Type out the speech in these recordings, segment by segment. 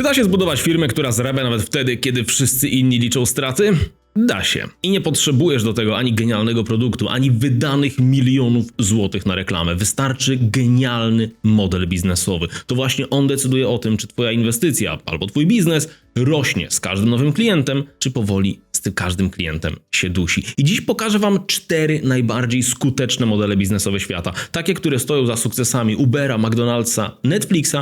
Czy da się zbudować firmę, która zarabia nawet wtedy, kiedy wszyscy inni liczą straty? Da się. I nie potrzebujesz do tego ani genialnego produktu, ani wydanych milionów złotych na reklamę. Wystarczy genialny model biznesowy. To właśnie on decyduje o tym, czy twoja inwestycja albo twój biznes rośnie z każdym nowym klientem, czy powoli z tym każdym klientem się dusi. I dziś pokażę wam cztery najbardziej skuteczne modele biznesowe świata. Takie, które stoją za sukcesami Ubera, McDonald'sa, Netflixa,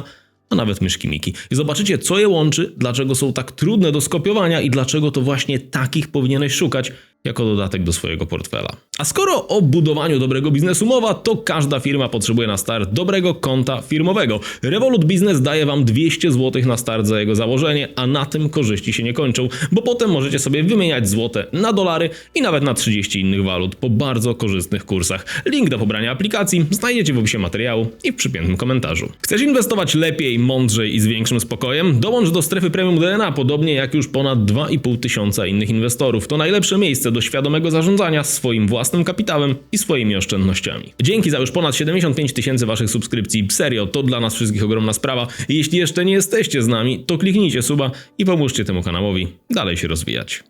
a nawet myszki Miki. I zobaczycie, co je łączy, dlaczego są tak trudne do skopiowania i dlaczego to właśnie takich powinieneś szukać jako dodatek do swojego portfela. A skoro o budowaniu dobrego biznesu mowa, to każda firma potrzebuje na start dobrego konta firmowego. Revolut Business daje Wam 200 zł na start za jego założenie, a na tym korzyści się nie kończą, bo potem możecie sobie wymieniać złote na dolary i nawet na 30 innych walut po bardzo korzystnych kursach. Link do pobrania aplikacji znajdziecie w opisie materiału i w przypiętym komentarzu. Chcesz inwestować lepiej, mądrzej i z większym spokojem? Dołącz do strefy premium DNA, podobnie jak już ponad 2,5 tysiąca innych inwestorów. To najlepsze miejsce do świadomego zarządzania swoim własnym kapitałem i swoimi oszczędnościami. Dzięki za już ponad 75 tysięcy waszych subskrypcji. Serio, to dla nas wszystkich ogromna sprawa. Jeśli jeszcze nie jesteście z nami, to kliknijcie suba i pomóżcie temu kanałowi dalej się rozwijać.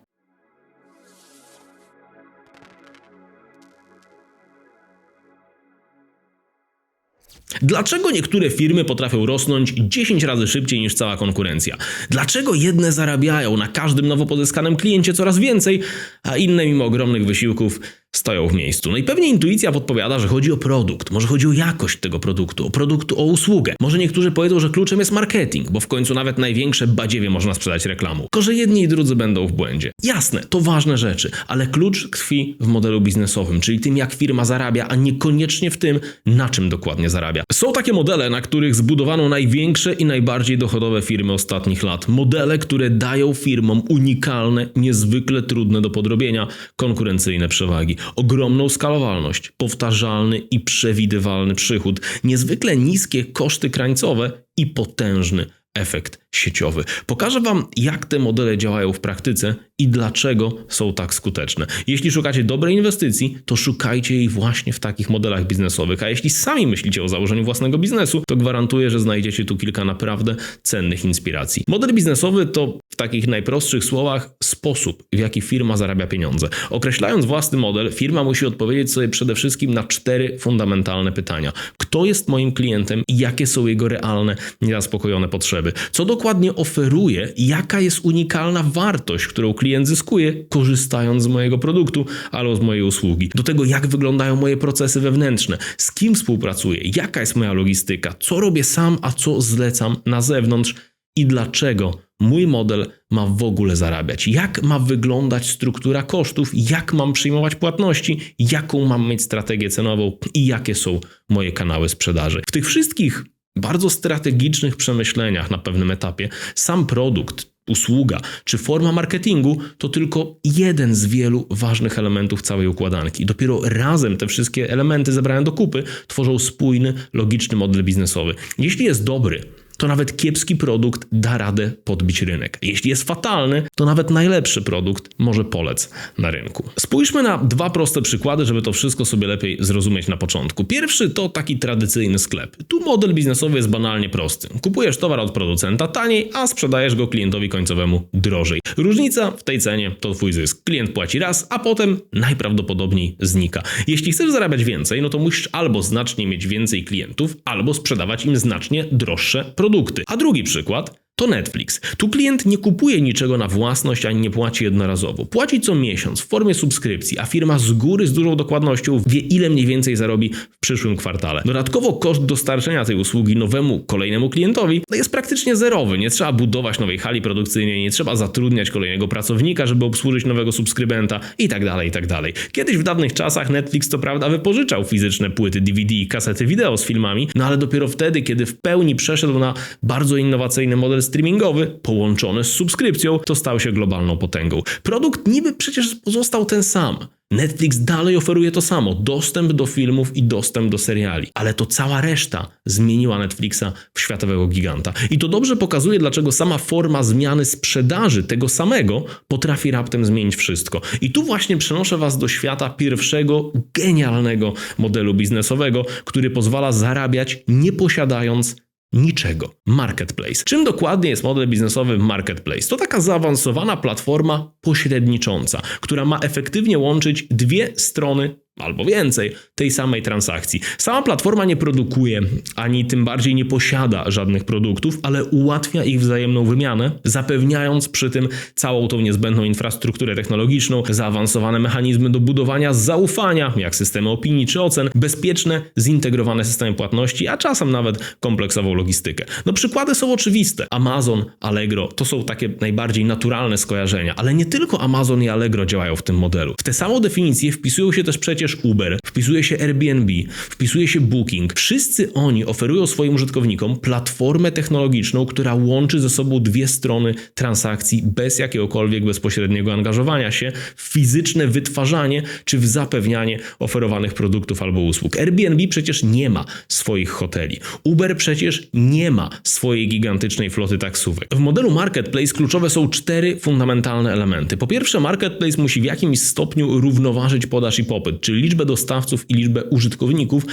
Dlaczego niektóre firmy potrafią rosnąć 10 razy szybciej niż cała konkurencja? Dlaczego jedne zarabiają na każdym nowo pozyskanym kliencie coraz więcej, a inne mimo ogromnych wysiłków stoją w miejscu? No i pewnie intuicja podpowiada, że chodzi o produkt, może chodzi o jakość tego produktu, o produkt, o usługę. Może niektórzy powiedzą, że kluczem jest marketing, bo w końcu nawet największe badziewie można sprzedać reklamą. Tylko, że jedni i drudzy będą w błędzie. Jasne, to ważne rzeczy, ale klucz tkwi w modelu biznesowym, czyli tym, jak firma zarabia, a niekoniecznie w tym, na czym dokładnie zarabia. Są takie modele, na których zbudowano największe i najbardziej dochodowe firmy ostatnich lat. Modele, które dają firmom unikalne, niezwykle trudne do podrobienia konkurencyjne przewagi. Ogromną skalowalność, powtarzalny i przewidywalny przychód, niezwykle niskie koszty krańcowe i potężny efekt sieciowy. Pokażę Wam, jak te modele działają w praktyce i dlaczego są tak skuteczne. Jeśli szukacie dobrej inwestycji, to szukajcie jej właśnie w takich modelach biznesowych, a jeśli sami myślicie o założeniu własnego biznesu, to gwarantuję, że znajdziecie tu kilka naprawdę cennych inspiracji. Model biznesowy to w takich najprostszych słowach sposób, w jaki firma zarabia pieniądze. Określając własny model, firma musi odpowiedzieć sobie przede wszystkim na cztery fundamentalne pytania. Kto jest moim klientem i jakie są jego realne, niezaspokojone potrzeby? Co dokładnie oferuje jaka jest unikalna wartość, którą klient zyskuje, korzystając z mojego produktu albo z mojej usługi? Do tego, jak wyglądają moje procesy wewnętrzne, z kim współpracuję, jaka jest moja logistyka, co robię sam, a co zlecam na zewnątrz. I dlaczego mój model ma w ogóle zarabiać, jak ma wyglądać struktura kosztów, jak mam przyjmować płatności, jaką mam mieć strategię cenową. I jakie są moje kanały sprzedaży. W tych wszystkich bardzo strategicznych przemyśleniach na pewnym etapie sam produkt, usługa czy forma marketingu to tylko jeden z wielu ważnych elementów całej układanki. Dopiero razem te wszystkie elementy zebrane do kupy tworzą spójny, logiczny model biznesowy. Jeśli jest dobry, to nawet kiepski produkt da radę podbić rynek. Jeśli jest fatalny, to nawet najlepszy produkt może polec na rynku. Spójrzmy na dwa proste przykłady, żeby to wszystko sobie lepiej zrozumieć na początku. Pierwszy to taki tradycyjny sklep. Tu model biznesowy jest banalnie prosty. Kupujesz towar od producenta taniej, a sprzedajesz go klientowi końcowemu drożej. Różnica w tej cenie to twój zysk. Klient płaci raz, a potem najprawdopodobniej znika. Jeśli chcesz zarabiać więcej, no to musisz albo znacznie mieć więcej klientów, albo sprzedawać im znacznie droższe produkty produkty. A drugi przykład to Netflix. Tu klient nie kupuje niczego na własność ani nie płaci jednorazowo. Płaci co miesiąc w formie subskrypcji, a firma z góry z dużą dokładnością wie, ile mniej więcej zarobi w przyszłym kwartale. Dodatkowo koszt dostarczenia tej usługi nowemu, kolejnemu klientowi no jest praktycznie zerowy. Nie trzeba budować nowej hali produkcyjnej, nie trzeba zatrudniać kolejnego pracownika, żeby obsłużyć nowego subskrybenta i tak dalej, i tak. Kiedyś w dawnych czasach Netflix to prawda wypożyczał fizyczne płyty DVD i kasety wideo z filmami, no ale dopiero wtedy, kiedy w pełni przeszedł na bardzo innowacyjny model streamingowy połączony z subskrypcją, to stał się globalną potęgą. Produkt niby przecież pozostał ten sam. Netflix dalej oferuje to samo: dostęp do filmów i dostęp do seriali, ale to cała reszta zmieniła Netflixa w światowego giganta. I to dobrze pokazuje, dlaczego sama forma zmiany sprzedaży tego samego potrafi raptem zmienić wszystko. I tu właśnie przenoszę Was do świata pierwszego genialnego modelu biznesowego, który pozwala zarabiać nie posiadając niczego. Marketplace. Czym dokładnie jest model biznesowy Marketplace? To taka zaawansowana platforma pośrednicząca, która ma efektywnie łączyć dwie strony albo więcej tej samej transakcji. Sama platforma nie produkuje, ani tym bardziej nie posiada żadnych produktów, ale ułatwia ich wzajemną wymianę, zapewniając przy tym całą tą niezbędną infrastrukturę technologiczną, zaawansowane mechanizmy do budowania zaufania, jak systemy opinii czy ocen, bezpieczne, zintegrowane systemy płatności, a czasem nawet kompleksową logistykę. No przykłady są oczywiste. Amazon, Allegro to są takie najbardziej naturalne skojarzenia, ale nie tylko Amazon i Allegro działają w tym modelu. W tę samą definicję wpisują się też przecież Uber, wpisuje się Airbnb, wpisuje się Booking. Wszyscy oni oferują swoim użytkownikom platformę technologiczną, która łączy ze sobą dwie strony transakcji bez jakiegokolwiek bezpośredniego angażowania się w fizyczne wytwarzanie czy w zapewnianie oferowanych produktów albo usług. Airbnb przecież nie ma swoich hoteli. Uber przecież nie ma swojej gigantycznej floty taksówek. W modelu marketplace kluczowe są cztery fundamentalne elementy. Po pierwsze, marketplace musi w jakimś stopniu równoważyć podaż i popyt, czyli liczbę dostawców i liczbę użytkowników,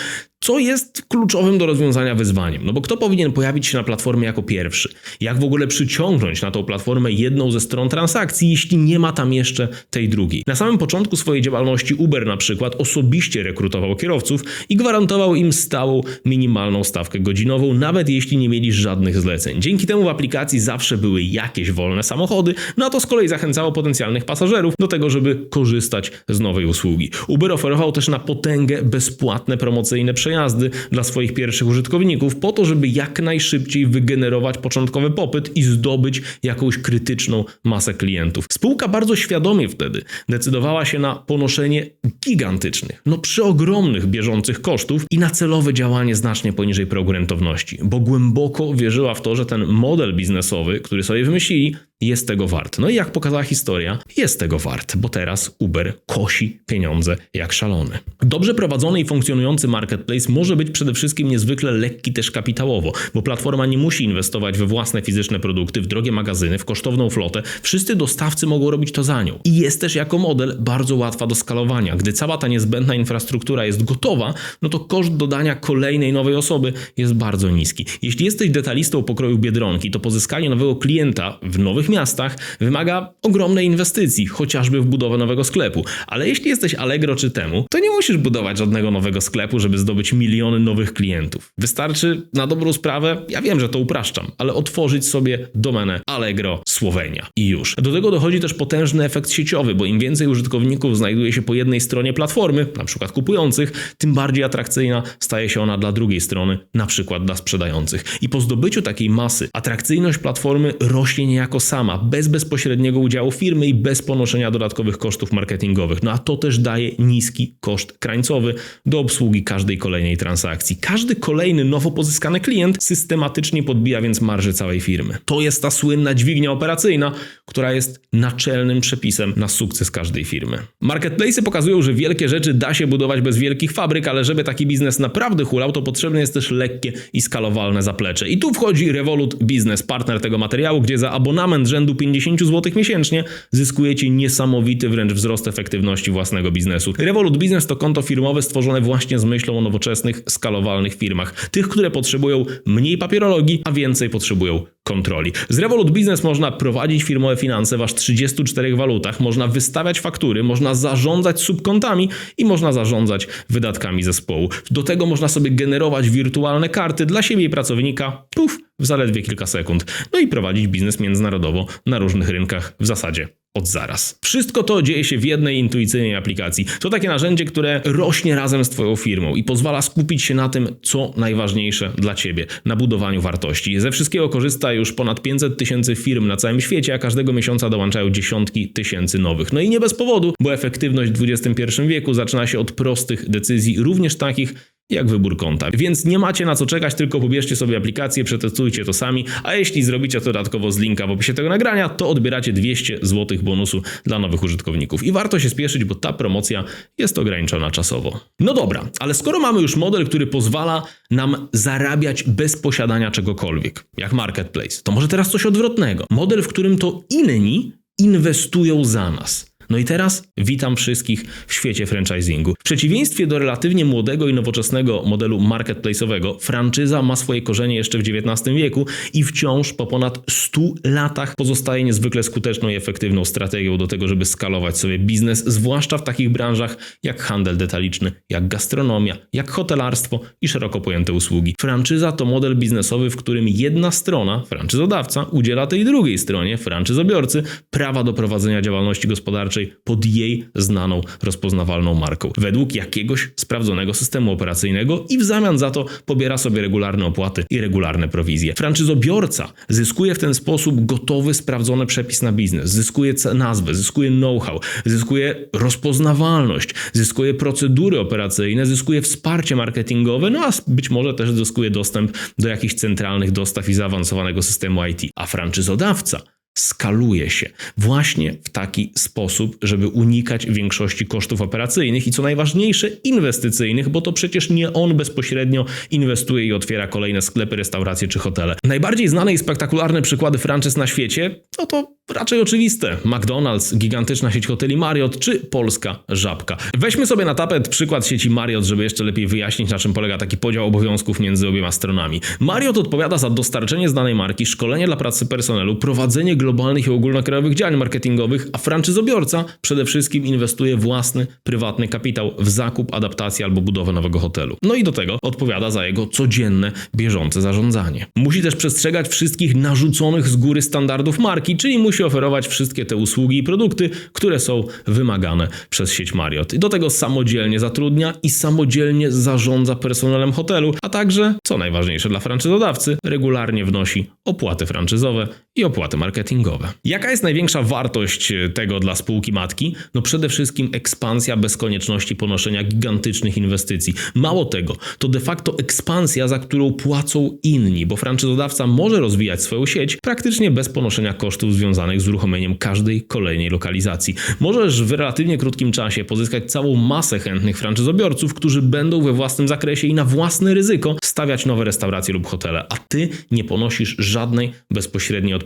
co jest kluczowym do rozwiązania wyzwaniem. No bo kto powinien pojawić się na platformie jako pierwszy? Jak w ogóle przyciągnąć na tą platformę jedną ze stron transakcji, jeśli nie ma tam jeszcze tej drugiej? Na samym początku swojej działalności Uber na przykład osobiście rekrutował kierowców i gwarantował im stałą, minimalną stawkę godzinową, nawet jeśli nie mieli żadnych zleceń. Dzięki temu w aplikacji zawsze były jakieś wolne samochody, no a to z kolei zachęcało potencjalnych pasażerów do tego, żeby korzystać z nowej usługi. Uber oferował też na potęgę bezpłatne promocyjne przejazdy dla swoich pierwszych użytkowników, po to, żeby jak najszybciej wygenerować początkowy popyt i zdobyć jakąś krytyczną masę klientów. Spółka bardzo świadomie wtedy decydowała się na ponoszenie gigantycznych, no przeogromnych bieżących kosztów i na celowe działanie znacznie poniżej progu rentowności, bo głęboko wierzyła w to, że ten model biznesowy, który sobie wymyślili, jest tego wart. No i jak pokazała historia, jest tego wart, bo teraz Uber kosi pieniądze jak szalony. Dobrze prowadzony i funkcjonujący marketplace może być przede wszystkim niezwykle lekki też kapitałowo, bo platforma nie musi inwestować we własne fizyczne produkty, w drogie magazyny, w kosztowną flotę. Wszyscy dostawcy mogą robić to za nią. I jest też jako model bardzo łatwa do skalowania. Gdy cała ta niezbędna infrastruktura jest gotowa, no to koszt dodania kolejnej nowej osoby jest bardzo niski. Jeśli jesteś detalistą pokroju Biedronki, to pozyskanie nowego klienta w nowych miastach wymaga ogromnej inwestycji, chociażby w budowę nowego sklepu. Ale jeśli jesteś Allegro czy temu, to nie musisz budować żadnego nowego sklepu, żeby zdobyć miliony nowych klientów. Wystarczy na dobrą sprawę, ja wiem, że to upraszczam, ale otworzyć sobie domenę Allegro Słowenia i już. Do tego dochodzi też potężny efekt sieciowy, bo im więcej użytkowników znajduje się po jednej stronie platformy, na przykład kupujących, tym bardziej atrakcyjna staje się ona dla drugiej strony, na przykład dla sprzedających. I po zdobyciu takiej masy atrakcyjność platformy rośnie niejako sama, bez bezpośredniego udziału firmy i bez ponoszenia dodatkowych kosztów marketingowych. No a to też daje niski koszt krańcowy do obsługi każdej kolejnej transakcji. Każdy kolejny nowo pozyskany klient systematycznie podbija więc marży całej firmy. To jest ta słynna dźwignia operacyjna, która jest naczelnym przepisem na sukces każdej firmy. Marketplace pokazują, że wielkie rzeczy da się budować bez wielkich fabryk, ale żeby taki biznes naprawdę hulał, to potrzebne jest też lekkie i skalowalne zaplecze. I tu wchodzi Revolut Business, partner tego materiału, gdzie za abonament rzędu 50 zł miesięcznie zyskujecie niesamowity wręcz wzrost efektywności własnego biznesu. Revolut Business to konto firmowe stworzone właśnie z myślą o nowoczesnych, skalowalnych firmach. Tych, które potrzebują mniej papierologii, a więcej potrzebują kontroli. Z Revolut Business można prowadzić firmowe finanse w aż 34 walutach, można wystawiać faktury, można zarządzać subkontami i można zarządzać wydatkami zespołu. Do tego można sobie generować wirtualne karty dla siebie i pracownika. Puf, w zaledwie kilka sekund. No i prowadzić biznes międzynarodowo na różnych rynkach w zasadzie od zaraz. Wszystko to dzieje się w jednej intuicyjnej aplikacji. To takie narzędzie, które rośnie razem z Twoją firmą i pozwala skupić się na tym, co najważniejsze dla Ciebie, na budowaniu wartości. Ze wszystkiego korzysta już ponad 500 tysięcy firm na całym świecie, a każdego miesiąca dołączają dziesiątki tysięcy nowych. No i nie bez powodu, bo efektywność w XXI wieku zaczyna się od prostych decyzji, również takich, jak wybór konta. Więc nie macie na co czekać, tylko pobierzcie sobie aplikację, przetestujcie to sami, a jeśli zrobicie to dodatkowo z linka w opisie tego nagrania, to odbieracie 200 zł bonusu dla nowych użytkowników. I warto się spieszyć, bo ta promocja jest ograniczona czasowo. No dobra, ale skoro mamy już model, który pozwala nam zarabiać bez posiadania czegokolwiek, jak marketplace, to może teraz coś odwrotnego. Model, w którym to inni inwestują za nas. No i teraz witam wszystkich w świecie franchisingu. W przeciwieństwie do relatywnie młodego i nowoczesnego modelu marketplace'owego, franczyza ma swoje korzenie jeszcze w XIX wieku i wciąż po ponad 100 latach pozostaje niezwykle skuteczną i efektywną strategią do tego, żeby skalować sobie biznes, zwłaszcza w takich branżach jak handel detaliczny, jak gastronomia, jak hotelarstwo i szeroko pojęte usługi. Franczyza to model biznesowy, w którym jedna strona, franczyzodawca, udziela tej drugiej stronie, franczyzobiorcy, prawa do prowadzenia działalności gospodarczej pod jej znaną, rozpoznawalną marką, według jakiegoś sprawdzonego systemu operacyjnego i w zamian za to pobiera sobie regularne opłaty i regularne prowizje. Franczyzobiorca zyskuje w ten sposób gotowy, sprawdzony przepis na biznes, zyskuje nazwę, zyskuje know-how, zyskuje rozpoznawalność, zyskuje procedury operacyjne, zyskuje wsparcie marketingowe, no a być może też zyskuje dostęp do jakichś centralnych dostaw i zaawansowanego systemu IT. A franczyzodawca skaluje się właśnie w taki sposób, żeby unikać większości kosztów operacyjnych i co najważniejsze inwestycyjnych, bo to przecież nie on bezpośrednio inwestuje i otwiera kolejne sklepy, restauracje czy hotele. Najbardziej znane i spektakularne przykłady franczyz na świecie, no to raczej oczywiste. McDonald's, gigantyczna sieć hoteli Marriott czy polska Żabka. Weźmy sobie na tapet przykład sieci Marriott, żeby jeszcze lepiej wyjaśnić na czym polega taki podział obowiązków między obiema stronami. Marriott odpowiada za dostarczenie z danej marki, szkolenie dla pracy personelu, prowadzenie globalnych i ogólnokrajowych działań marketingowych, a franczyzobiorca przede wszystkim inwestuje własny, prywatny kapitał w zakup, adaptację albo budowę nowego hotelu. No i do tego odpowiada za jego codzienne, bieżące zarządzanie. Musi też przestrzegać wszystkich narzuconych z góry standardów marki, czyli musi oferować wszystkie te usługi i produkty, które są wymagane przez sieć Marriott. I do tego samodzielnie zatrudnia i samodzielnie zarządza personelem hotelu, a także, co najważniejsze dla franczyzodawcy, regularnie wnosi opłaty franczyzowe i opłaty marketingowe. Jaka jest największa wartość tego dla spółki matki? No przede wszystkim ekspansja bez konieczności ponoszenia gigantycznych inwestycji. Mało tego, to de facto ekspansja, za którą płacą inni, bo franczyzodawca może rozwijać swoją sieć praktycznie bez ponoszenia kosztów związanych z uruchomieniem każdej kolejnej lokalizacji. Możesz w relatywnie krótkim czasie pozyskać całą masę chętnych franczyzobiorców, którzy będą we własnym zakresie i na własne ryzyko stawiać nowe restauracje lub hotele, a ty nie ponosisz żadnej bezpośredniej odpowiedzialności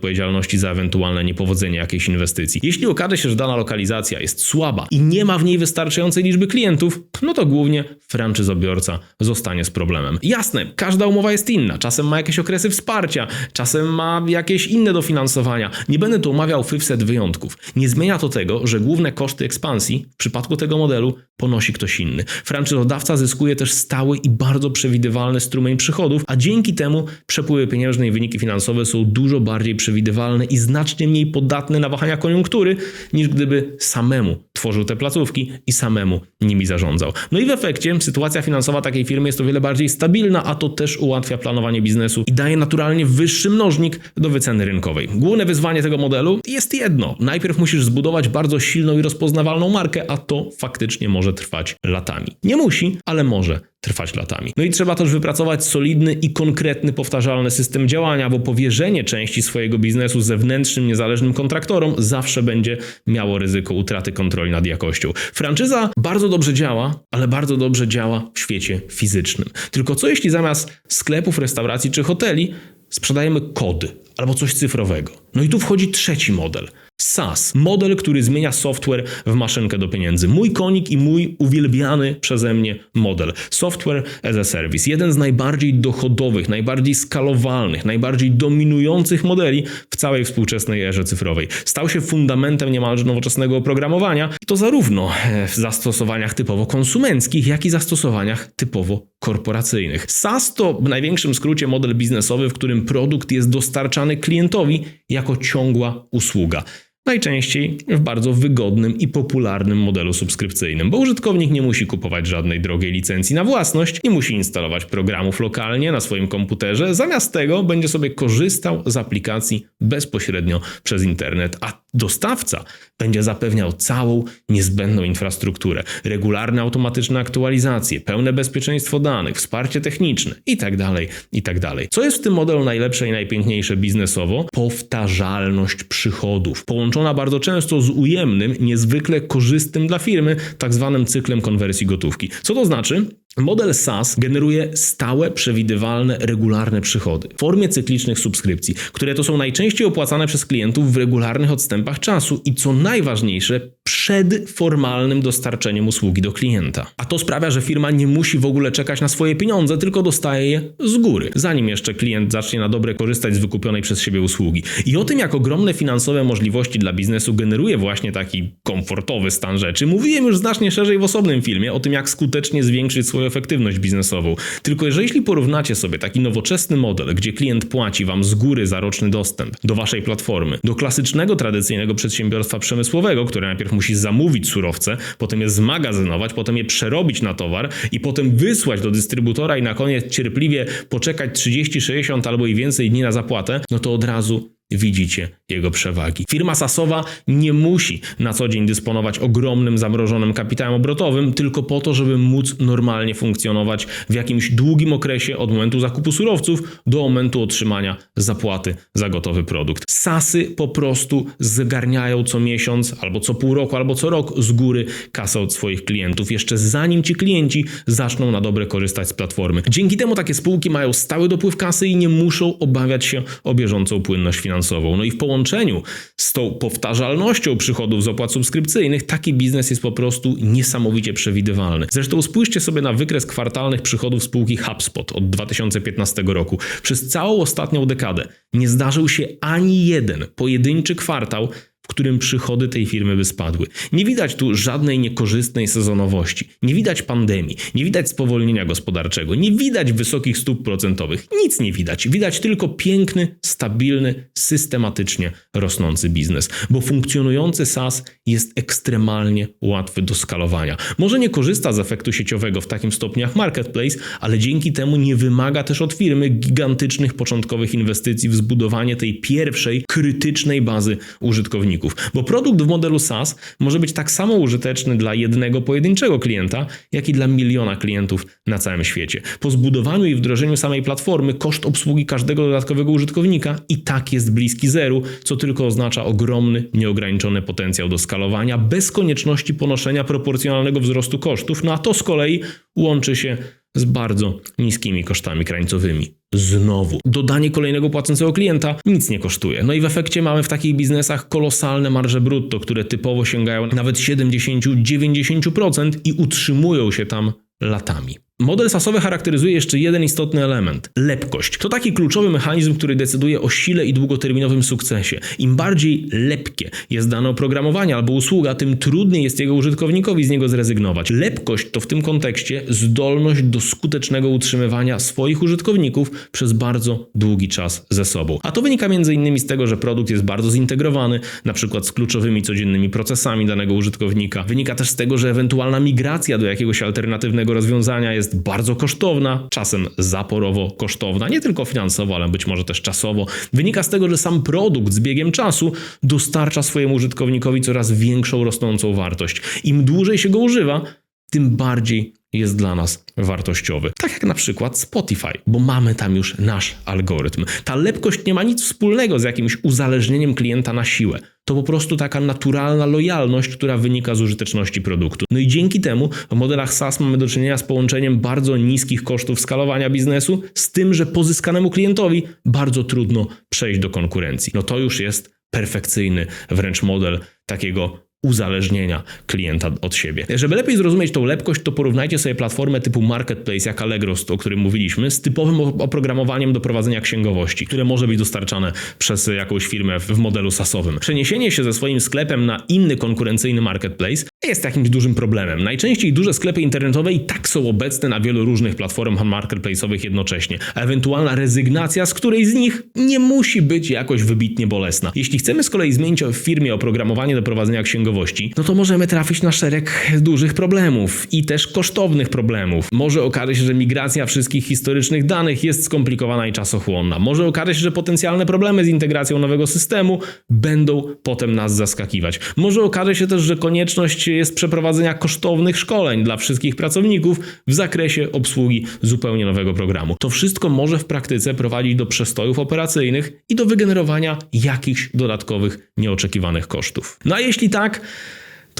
za ewentualne niepowodzenie jakiejś inwestycji. Jeśli okaże się, że dana lokalizacja jest słaba i nie ma w niej wystarczającej liczby klientów, no to głównie franczyzobiorca zostanie z problemem. Jasne, każda umowa jest inna, czasem ma jakieś okresy wsparcia, czasem ma jakieś inne dofinansowania. Nie będę tu omawiał fywset wyjątków. Nie zmienia to tego, że główne koszty ekspansji w przypadku tego modelu ponosi ktoś inny. Franczyzodawca zyskuje też stały i bardzo przewidywalny strumień przychodów, a dzięki temu przepływy pieniężne i wyniki finansowe są dużo bardziej przewidywalne i znacznie mniej podatne na wahania koniunktury, niż gdyby samemu tworzył te placówki i samemu nimi zarządzał. No i w efekcie sytuacja finansowa takiej firmy jest o wiele bardziej stabilna, a to też ułatwia planowanie biznesu i daje naturalnie wyższy mnożnik do wyceny rynkowej. Główne wyzwanie tego modelu jest jedno. Najpierw musisz zbudować bardzo silną i rozpoznawalną markę, a to faktycznie może trwać latami. Nie musi, ale może trwać latami. No i trzeba też wypracować solidny i konkretny, powtarzalny system działania, bo powierzenie części swojego biznesu zewnętrznym, niezależnym kontraktorom zawsze będzie miało ryzyko utraty kontroli nad jakością. Franczyza bardzo dobrze działa, ale bardzo dobrze działa w świecie fizycznym. Tylko co jeśli zamiast sklepów, restauracji czy hoteli sprzedajemy kody albo coś cyfrowego? No i tu wchodzi trzeci model. SaaS, model, który zmienia software w maszynkę do pieniędzy. Mój konik i mój uwielbiany przeze mnie model. Software as a service. Jeden z najbardziej dochodowych, najbardziej skalowalnych, najbardziej dominujących modeli w całej współczesnej erze cyfrowej. Stał się fundamentem niemalże nowoczesnego oprogramowania to zarówno w zastosowaniach typowo konsumenckich, jak i zastosowaniach typowo korporacyjnych. SaaS to w największym skrócie model biznesowy, w którym produkt jest dostarczany klientowi jako ciągła usługa. Najczęściej w bardzo wygodnym i popularnym modelu subskrypcyjnym, bo użytkownik nie musi kupować żadnej drogiej licencji na własność, nie musi instalować programów lokalnie na swoim komputerze, zamiast tego będzie sobie korzystał z aplikacji bezpośrednio przez internet, a dostawca będzie zapewniał całą niezbędną infrastrukturę, regularne automatyczne aktualizacje, pełne bezpieczeństwo danych, wsparcie techniczne itd. itd. Co jest w tym modelu najlepsze i najpiękniejsze biznesowo? Powtarzalność przychodów, połączona bardzo często z ujemnym, niezwykle korzystnym dla firmy, tak zwanym cyklem konwersji gotówki. Co to znaczy? Model SaaS generuje stałe, przewidywalne, regularne przychody w formie cyklicznych subskrypcji, które to są najczęściej opłacane przez klientów w regularnych odstępach czasu i co najważniejsze, przed formalnym dostarczeniem usługi do klienta. A to sprawia, że firma nie musi w ogóle czekać na swoje pieniądze, tylko dostaje je z góry, zanim jeszcze klient zacznie na dobre korzystać z wykupionej przez siebie usługi. I o tym, jak ogromne finansowe możliwości dla biznesu generuje właśnie taki komfortowy stan rzeczy, mówiłem już znacznie szerzej w osobnym filmie o tym, jak skutecznie zwiększyć swoją efektywność biznesową. Tylko że jeśli porównacie sobie taki nowoczesny model, gdzie klient płaci wam z góry za roczny dostęp do waszej platformy, do klasycznego, tradycyjnego przedsiębiorstwa przemysłowego, które najpierw musi zamówić surowce, potem je zmagazynować, potem je przerobić na towar i potem wysłać do dystrybutora i na koniec cierpliwie poczekać 30, 60 albo i więcej dni na zapłatę, no to od razu widzicie jego przewagi. Firma sasowa nie musi na co dzień dysponować ogromnym zamrożonym kapitałem obrotowym tylko po to, żeby móc normalnie funkcjonować w jakimś długim okresie od momentu zakupu surowców do momentu otrzymania zapłaty za gotowy produkt. Sasy po prostu zgarniają co miesiąc, albo co pół roku, albo co rok z góry kasę od swoich klientów, jeszcze zanim ci klienci zaczną na dobre korzystać z platformy. Dzięki temu takie spółki mają stały dopływ kasy i nie muszą obawiać się o bieżącą płynność finansową finansową. No i w połączeniu z tą powtarzalnością przychodów z opłat subskrypcyjnych, taki biznes jest po prostu niesamowicie przewidywalny. Zresztą spójrzcie sobie na wykres kwartalnych przychodów spółki HubSpot od 2015 roku. Przez całą ostatnią dekadę nie zdarzył się ani jeden pojedynczy kwartał, którym przychody tej firmy by spadły. Nie widać tu żadnej niekorzystnej sezonowości, nie widać pandemii, nie widać spowolnienia gospodarczego, nie widać wysokich stóp procentowych, nic nie widać. Widać tylko piękny, stabilny, systematycznie rosnący biznes, bo funkcjonujący SaaS jest ekstremalnie łatwy do skalowania. Może nie korzysta z efektu sieciowego w takim stopniu jak marketplace, ale dzięki temu nie wymaga też od firmy gigantycznych początkowych inwestycji w zbudowanie tej pierwszej krytycznej bazy użytkowników użytkowników, bo produkt w modelu SaaS może być tak samo użyteczny dla jednego pojedynczego klienta, jak i dla miliona klientów na całym świecie. Po zbudowaniu i wdrożeniu samej platformy koszt obsługi każdego dodatkowego użytkownika i tak jest bliski zeru, co tylko oznacza ogromny, nieograniczony potencjał do skalowania bez konieczności ponoszenia proporcjonalnego wzrostu kosztów, no a to z kolei łączy się z bardzo niskimi kosztami krańcowymi. Znowu, dodanie kolejnego płacącego klienta nic nie kosztuje. No i w efekcie mamy w takich biznesach kolosalne marże brutto, które typowo sięgają nawet 70-90% i utrzymują się tam latami. Model sasowy charakteryzuje jeszcze jeden istotny element lepkość. To taki kluczowy mechanizm, który decyduje o sile i długoterminowym sukcesie. Im bardziej lepkie jest dane oprogramowanie albo usługa, tym trudniej jest jego użytkownikowi z niego zrezygnować. Lepkość to w tym kontekście zdolność do skutecznego utrzymywania swoich użytkowników przez bardzo długi czas ze sobą. A to wynika m.in. z tego, że produkt jest bardzo zintegrowany, na przykład z kluczowymi codziennymi procesami danego użytkownika. Wynika też z tego, że ewentualna migracja do jakiegoś alternatywnego rozwiązania jest jest bardzo kosztowna, czasem zaporowo kosztowna, nie tylko finansowo, ale być może też czasowo. Wynika z tego, że sam produkt z biegiem czasu dostarcza swojemu użytkownikowi coraz większą rosnącą wartość. Im dłużej się go używa, tym bardziej jest dla nas wartościowy. Tak jak na przykład Spotify, bo mamy tam już nasz algorytm. Ta lepkość nie ma nic wspólnego z jakimś uzależnieniem klienta na siłę. To po prostu taka naturalna lojalność, która wynika z użyteczności produktu. No i dzięki temu w modelach SaaS mamy do czynienia z połączeniem bardzo niskich kosztów skalowania biznesu z tym, że pozyskanemu klientowi bardzo trudno przejść do konkurencji. No to już jest perfekcyjny wręcz model takiego uzależnienia klienta od siebie. Żeby lepiej zrozumieć tą lepkość, to porównajcie sobie platformę typu Marketplace jak Allegro, o którym mówiliśmy, z typowym oprogramowaniem do prowadzenia księgowości, które może być dostarczane przez jakąś firmę w modelu SaaSowym. Przeniesienie się ze swoim sklepem na inny konkurencyjny marketplace jest jakimś dużym problemem. Najczęściej duże sklepy internetowe i tak są obecne na wielu różnych platformach marketplace'owych jednocześnie, ewentualna rezygnacja z której z nich nie musi być jakoś wybitnie bolesna. Jeśli chcemy z kolei zmienić w firmie oprogramowanie do prowadzenia księgowości, no to możemy trafić na szereg dużych problemów i też kosztownych problemów. Może okazać się, że migracja wszystkich historycznych danych jest skomplikowana i czasochłonna. Może okazać się, że potencjalne problemy z integracją nowego systemu będą potem nas zaskakiwać. Może okazać się też, że konieczność jest przeprowadzenia kosztownych szkoleń dla wszystkich pracowników w zakresie obsługi zupełnie nowego programu. To wszystko może w praktyce prowadzić do przestojów operacyjnych i do wygenerowania jakichś dodatkowych, nieoczekiwanych kosztów. No a jeśli tak,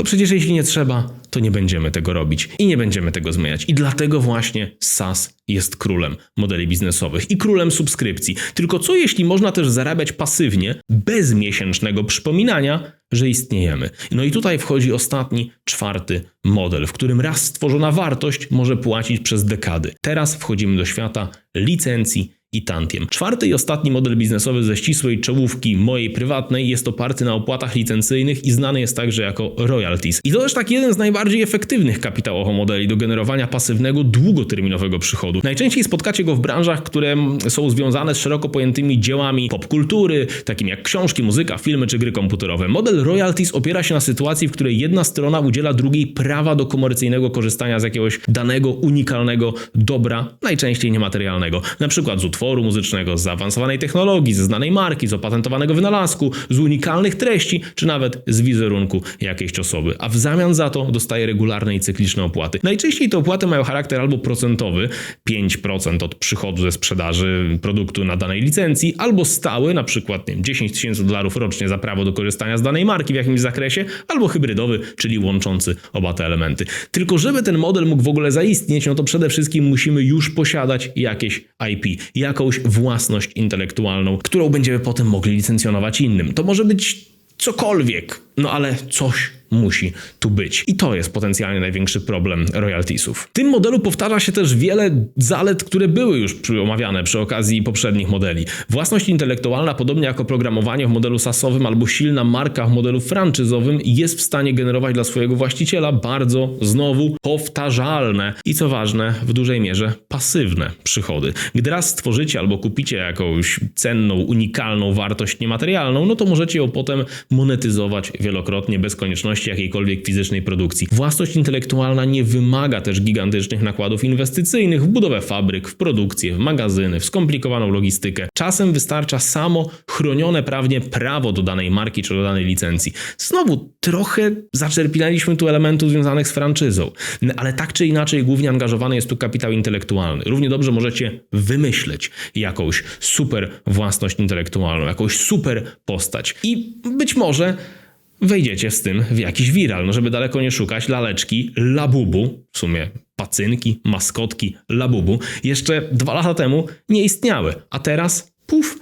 to przecież jeśli nie trzeba, to nie będziemy tego robić i nie będziemy tego zmieniać. I dlatego właśnie SaaS jest królem modeli biznesowych i królem subskrypcji. Tylko co jeśli można też zarabiać pasywnie, bez miesięcznego przypominania, że istniejemy? No i tutaj wchodzi ostatni, czwarty model, w którym raz stworzona wartość może płacić przez dekady. Teraz wchodzimy do świata licencji i tantiem. Czwarty i ostatni model biznesowy ze ścisłej czołówki mojej prywatnej jest oparty na opłatach licencyjnych i znany jest także jako royalties. I to też tak jeden z najbardziej efektywnych kapitałowo modeli do generowania pasywnego, długoterminowego przychodu. Najczęściej spotkacie go w branżach, które są związane z szeroko pojętymi dziełami popkultury, takim jak książki, muzyka, filmy czy gry komputerowe. Model royalties opiera się na sytuacji, w której jedna strona udziela drugiej prawa do komercyjnego korzystania z jakiegoś danego, unikalnego dobra, najczęściej niematerialnego. Na przykład z utworu muzycznego, z zaawansowanej technologii, ze znanej marki, z opatentowanego wynalazku, z unikalnych treści, czy nawet z wizerunku jakiejś osoby. A w zamian za to dostaje regularne i cykliczne opłaty. Najczęściej te opłaty mają charakter albo procentowy, 5% od przychodu ze sprzedaży produktu na danej licencji, albo stały, na przykład nie wiem, 10 tysięcy dolarów rocznie za prawo do korzystania z danej marki w jakimś zakresie, albo hybrydowy, czyli łączący oba te elementy. Tylko żeby ten model mógł w ogóle zaistnieć, no to przede wszystkim musimy już posiadać jakieś IP, jakąś własność intelektualną, którą będziemy potem mogli licencjonować innym. To może być cokolwiek, no ale coś musi tu być. I to jest potencjalnie największy problem royaltiesów. W tym modelu powtarza się też wiele zalet, które były już omawiane przy okazji poprzednich modeli. Własność intelektualna, podobnie jak oprogramowanie w modelu SaaSowym albo silna marka w modelu franczyzowym, jest w stanie generować dla swojego właściciela bardzo, znowu, powtarzalne i co ważne, w dużej mierze pasywne przychody. Gdy raz stworzycie albo kupicie jakąś cenną, unikalną wartość niematerialną, no to możecie ją potem monetyzować wielokrotnie bez konieczności jakiejkolwiek fizycznej produkcji. Własność intelektualna nie wymaga też gigantycznych nakładów inwestycyjnych w budowę fabryk, w produkcję, w magazyny, w skomplikowaną logistykę. Czasem wystarcza samo chronione prawnie prawo do danej marki czy do danej licencji. Znowu trochę zaczerpnęliśmy tu elementów związanych z franczyzą, ale tak czy inaczej głównie angażowany jest tu kapitał intelektualny. Równie dobrze możecie wymyśleć jakąś super własność intelektualną, jakąś super postać i być może wejdziecie z tym w jakiś viral. No żeby daleko nie szukać, laleczki Labubu, w sumie pacynki, maskotki Labubu, jeszcze dwa lata temu nie istniały, a teraz puf,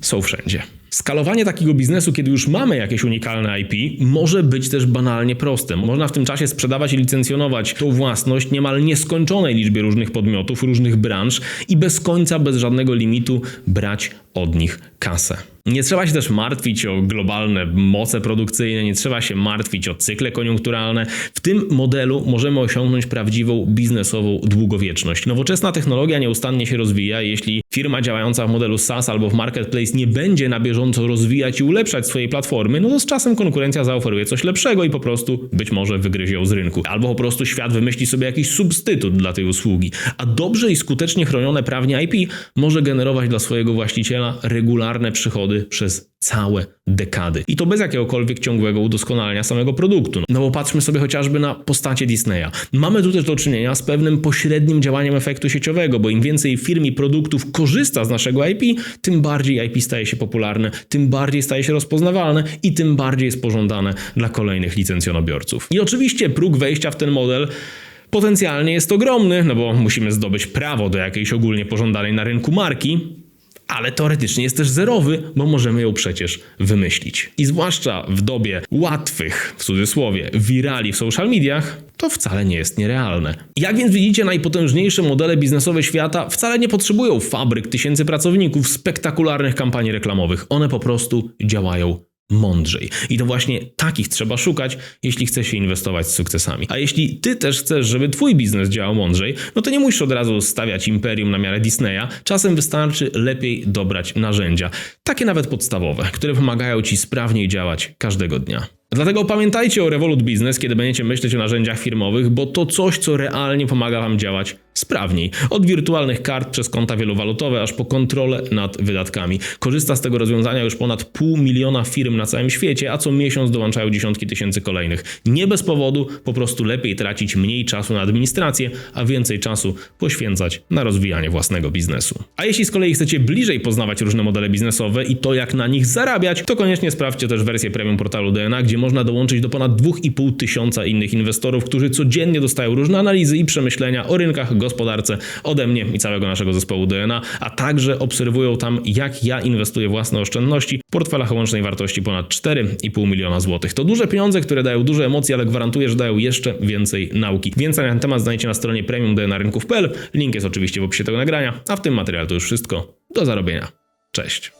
są wszędzie. Skalowanie takiego biznesu, kiedy już mamy jakieś unikalne IP, może być też banalnie proste. Można w tym czasie sprzedawać i licencjonować tą własność niemal nieskończonej liczbie różnych podmiotów, różnych branż i bez końca, bez żadnego limitu brać od nich kasę. Nie trzeba się też martwić o globalne moce produkcyjne, nie trzeba się martwić o cykle koniunkturalne. W tym modelu możemy osiągnąć prawdziwą biznesową długowieczność. Nowoczesna technologia nieustannie się rozwija. Jeśli firma działająca w modelu SaaS albo w marketplace nie będzie na bieżąco rozwijać i ulepszać swojej platformy, no to z czasem konkurencja zaoferuje coś lepszego i po prostu być może wygryzie ją z rynku. Albo po prostu świat wymyśli sobie jakiś substytut dla tej usługi. A dobrze i skutecznie chronione prawnie IP może generować dla swojego właściciela regularne przychody przez całe dekady. I to bez jakiegokolwiek ciągłego udoskonalenia samego produktu. No bo patrzmy sobie chociażby na postacie Disneya. Mamy tu też do czynienia z pewnym pośrednim działaniem efektu sieciowego, bo im więcej firm i produktów korzysta z naszego IP, tym bardziej IP staje się popularne, tym bardziej staje się rozpoznawalne i tym bardziej jest pożądane dla kolejnych licencjonobiorców. I oczywiście próg wejścia w ten model potencjalnie jest ogromny, no bo musimy zdobyć prawo do jakiejś ogólnie pożądanej na rynku marki, ale teoretycznie jest też zerowy, bo możemy ją przecież wymyślić. I zwłaszcza w dobie łatwych, w cudzysłowie, wirali w social mediach, to wcale nie jest nierealne. Jak więc widzicie, najpotężniejsze modele biznesowe świata wcale nie potrzebują fabryk, tysięcy pracowników, spektakularnych kampanii reklamowych. One po prostu działają mądrzej. I to właśnie takich trzeba szukać, jeśli chce się inwestować z sukcesami. A jeśli ty też chcesz, żeby twój biznes działał mądrzej, no to nie musisz od razu stawiać imperium na miarę Disneya. Czasem wystarczy lepiej dobrać narzędzia, takie nawet podstawowe, które pomagają ci sprawniej działać każdego dnia. Dlatego pamiętajcie o Revolut Business, kiedy będziecie myśleć o narzędziach firmowych, bo to coś, co realnie pomaga Wam działać sprawniej. Od wirtualnych kart przez konta wielowalutowe, aż po kontrolę nad wydatkami. Korzysta z tego rozwiązania już ponad pół miliona firm na całym świecie, a co miesiąc dołączają dziesiątki tysięcy kolejnych. Nie bez powodu, po prostu lepiej tracić mniej czasu na administrację, a więcej czasu poświęcać na rozwijanie własnego biznesu. A jeśli z kolei chcecie bliżej poznawać różne modele biznesowe i to, jak na nich zarabiać, to koniecznie sprawdźcie też wersję premium portalu DNA, gdzie można dołączyć do ponad 2,5 tysiąca innych inwestorów, którzy codziennie dostają różne analizy i przemyślenia o rynkach, gospodarce ode mnie i całego naszego zespołu DNA, a także obserwują tam, jak ja inwestuję własne oszczędności w portfelach o łącznej wartości ponad 4,5 miliona złotych. To duże pieniądze, które dają duże emocje, ale gwarantuję, że dają jeszcze więcej nauki. Więcej na ten temat znajdziecie na stronie premiumdnarynków.pl. Link jest oczywiście w opisie tego nagrania, a w tym materiale to już wszystko. Do zarobienia. Cześć.